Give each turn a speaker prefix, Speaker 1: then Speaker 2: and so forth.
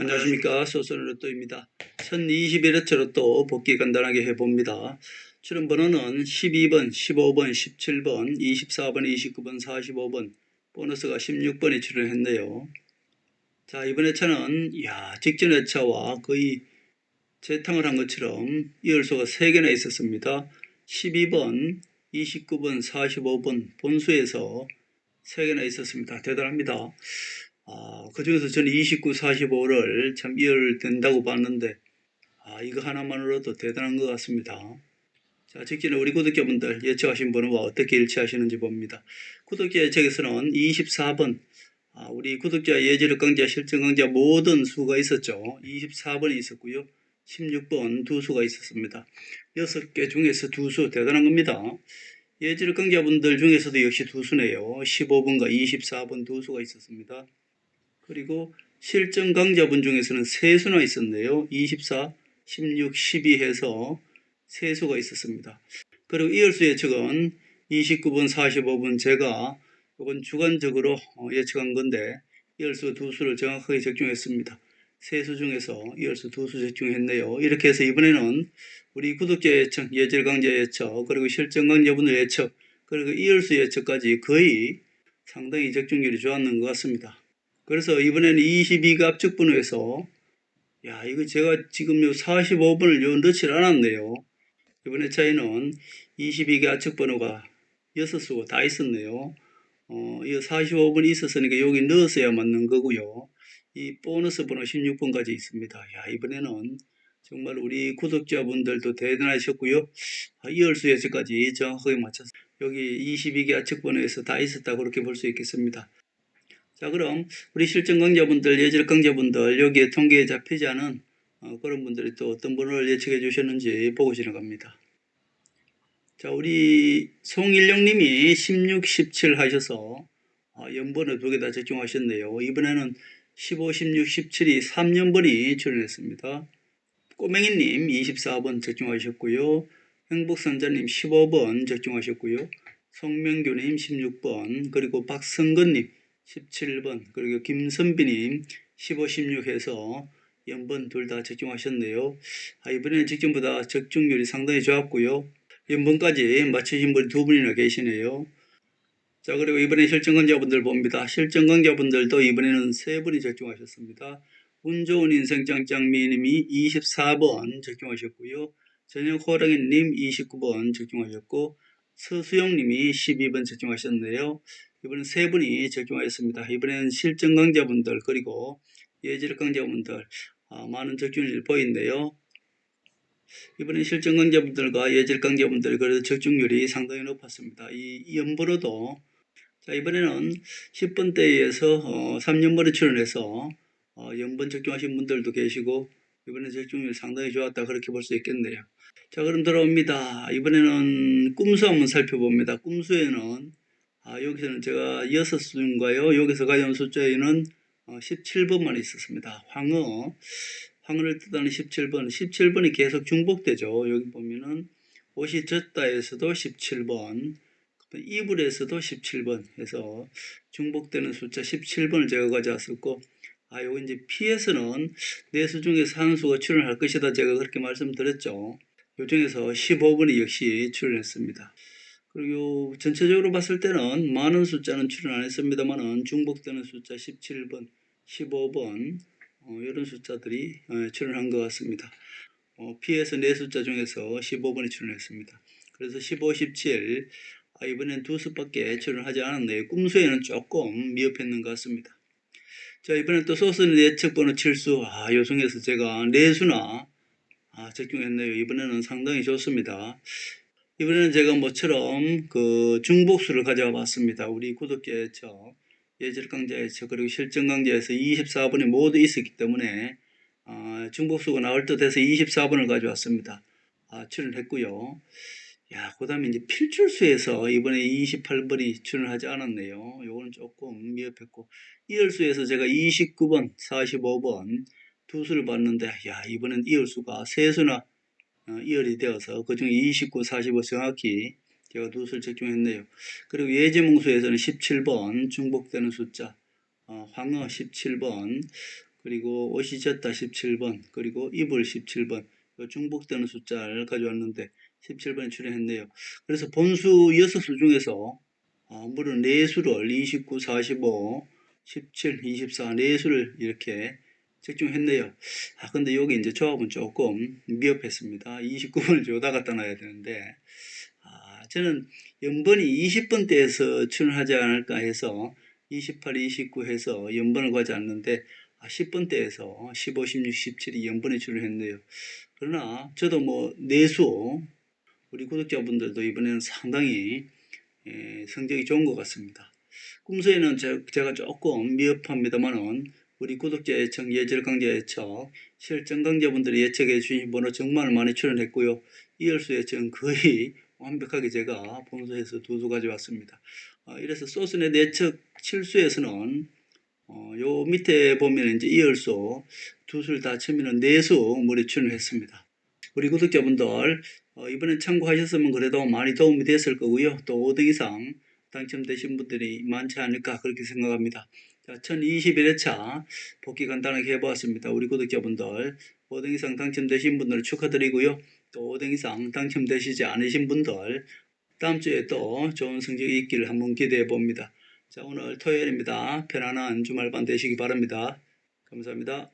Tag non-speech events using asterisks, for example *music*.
Speaker 1: 안녕하십니까 소설 로또입니다. 1021회차 로또 복귀 간단하게 해봅니다. 출연 번호는 12번, 15번, 17번, 24번, 29번, 45번, 보너스가 16번에 출연했네요. 자 이번 회차는 이야 직전 회차와 거의 재탕을 한 것처럼 이열소가 3개나 있었습니다. 12번, 29번, 45번 본수에서 3개나 있었습니다. 대단합니다. 아, 그 중에서 저는 29, 45를 참 이열된다고 봤는데, 아, 이거 하나만으로도 대단한 것 같습니다. 자, 직전에 우리 구독자분들 예측하신 번호와 어떻게 일치하시는지 봅니다. 구독자 예측에서는 24번, 아, 우리 구독자 예지력 강자, 실전 강자 모든 수가 있었죠. 24번이 있었고요. 16번 두 수가 있었습니다. 6개 중에서 두 수 대단한 겁니다. 예지력 강자분들 중에서도 역시 두 수네요. 15번과 24번 두 수가 있었습니다. 그리고 실전 강자분 중에서는 세 수나 있었네요. 24, 16, 12 해서 세 수가 있었습니다. 그리고 이열수 예측은 29분, 45분 제가 이건 주관적으로 어, 예측한 건데 이열수 두 수를 정확하게 적중했습니다. 세수 중에서 이열수 두 수 적중했네요. 이렇게 해서 이번에는 우리 구독자 예측, 예절 강자 예측, 그리고 실전 강자분들 예측, 그리고 이열수 예측까지 거의 상당히 적중률이 좋았는 것 같습니다. 그래서 이번에는 22가 압축 번호에서 야 이거 제가 지금 요 45번을 요 넣질 않았네요. 이번에 차이는 22개 압축 번호가 6수가 다 있었네요. 어, 이 45번이 있었으니까 여기 넣었어야 맞는 거고요. 이 보너스 번호 16번까지 있습니다. 야 이번에는 정말 우리 구독자분들도 대단하셨고요. 아, 이열수 예측까지 정확하게 맞춰서 여기 22개 압축 번호에서 다 있었다 그렇게 볼 수 있겠습니다. 자, 그럼 우리 실전 강자분들, 예절 강자분들 여기에 통계에 잡히지 않은 어, 그런 분들이 또 어떤 번호를 예측해 주셨는지 보고 지나갑니다. 자, 우리 송일령님이 16, 17 하셔서 어, 연번호 두개 다 적중하셨네요. 이번에는 15, 16, 17이 3년번이 출연했습니다. 꼬맹이님 24번 적중하셨고요. 행복선자님 15번 적중하셨고요. 송명규님 16번 그리고 박성근님 17번 그리고 김선비님 15, 16 해서 연번 둘 다 적중하셨네요. 아, 이번에는 직전보다 적중률이 상당히 좋았고요. 연번까지 맞추신 분이 두 분이나 계시네요. 자 그리고 이번에 실전강자분들 봅니다. 실전강자분들도 이번에는 세 분이 적중하셨습니다. 운 좋은 인생 짱짱미님이 24번 적중하셨고요. 전역 호랑이님 29번 적중하셨고 서수영님이 12번 적중하셨네요. 이번엔 세 분이 적중하였습니다. 이번엔 실전 강자분들 그리고 예질 강자분들 아, 많은 적중률이 보이는데요. 이번엔 실전 강자분들과 예질 강자분들 그래도 적중률이 상당히 높았습니다. 이, 이 연보로도 자 이번에는 10번대에서 어, 3년번에 출연해서 어, 연번 적중하신 분들도 계시고 이번에 적중률 상당히 좋았다 그렇게 볼 수 있겠네요. 자 그럼 들어옵니다. 이번에는 꿈수 한번 살펴봅니다. 꿈수에는 아, 여기서는 제가 여섯 수인가요? 여기서 가져온 숫자에는 어, 17번만 있었습니다. 황어, 황어를 뜻하는 17번, 17번이 계속 중복되죠. 여기 보면은 옷이 젖다에서도 17번, 이불에서도 17번 해서 중복되는 숫자 17번을 제가 가져왔었고, 아, 요거 이제 P에서는 네수 중에서 한 수가 출연할 것이다. 제가 그렇게 말씀드렸죠. 요 중에서 15번이 역시 출연했습니다. 그리고 전체적으로 봤을 때는 많은 숫자는 출연 안 했습니다만은 중복되는 숫자 17번, 15번 어, 이런 숫자들이 어, 출연한 것 같습니다. 어, P에서 네 숫자 중에서 15번이 출연했습니다. 그래서 15, 17 아, 이번엔 두 수밖에 출연하지 않았네요. 꿈수에는 조금 미흡했는 것 같습니다. 자 이번엔 또 소스는 예측 번호 7수 아, 요 중에서 제가 네 수나 아, 적중했네요. 이번에는 상당히 좋습니다. 이번에는 제가 모처럼 그 중복수를 가져와 봤습니다. 우리 구독자에서 예절 강자에서 그리고 실전 강자에서 24번이 모두 있었기 때문에 아, 중복수가 나올 듯 해서 24번을 가져왔습니다. 아, 출연했고요. 야, 그 다음에 이제 필출수에서 이번에 28번이 출연하지 않았네요. 요거는 조금 미흡했고, 이열수에서 제가 29번, 45번 두 수를 봤는데, 야, 이번엔 이열수가 세 수나 어, 이열이 되어서 그중에 29, 45 정확히 제가 두 수를 적중했네요. 그리고 예제몽수에서는 17번 중복되는 숫자, 어, 황어 17번, 그리고 옷이 졌다 17번, 그리고 이불 17번, 요 중복되는 숫자를 가져왔는데 17번에 출연했네요. 그래서 본수 6수 중에서 아, 무려 4수를 29, 45, 17, 24, 4수를 이렇게 적중했네요. 아, 근데 여기 이제 조합은 조금 미흡했습니다. 29번을 줘다 *laughs* 갖다 놔야 되는데, 아, 저는 연번이 20번 대에서 출연하지 않을까 해서 28, 29 해서 연번을 가지 않는데, 아, 10번 대에서 15, 16, 17이 연번에 출연했네요. 그러나 저도 뭐 내수 우리 구독자분들도 이번에는 상당히 예, 성적이 좋은 것 같습니다. 꿈수에는 제- 제가 조금 미흡합니다만은 우리 구독자 예청, 예절 강좌 예청, 실전 강좌분들이 예측해 주신 번호 정말 많이 출연했고요. 이열수 예청 거의 *laughs* 완벽하게 제가 본소에서 두수 가져왔습니다. 어, 이래서 소스넷 예측 7수에서는 어, 요 밑에 보면 이제 이열수 두 수를 다 치면은 네수 물에 출연했습니다. 우리 구독자분들 어, 이번엔 참고하셨으면 그래도 많이 도움이 됐을 거고요. 또 5등 이상 당첨되신 분들이 많지 않을까 그렇게 생각합니다. 자, 1021회차 복귀 간단하게 해보았습니다. 우리 구독자분들 5등 이상 당첨되신 분들 축하드리고요. 또 5등 이상 당첨되시지 않으신 분들 다음 주에 또 좋은 성적이 있기를 한번 기대해 봅니다. 자, 오늘 토요일입니다. 편안한 주말반 되시기 바랍니다. 감사합니다.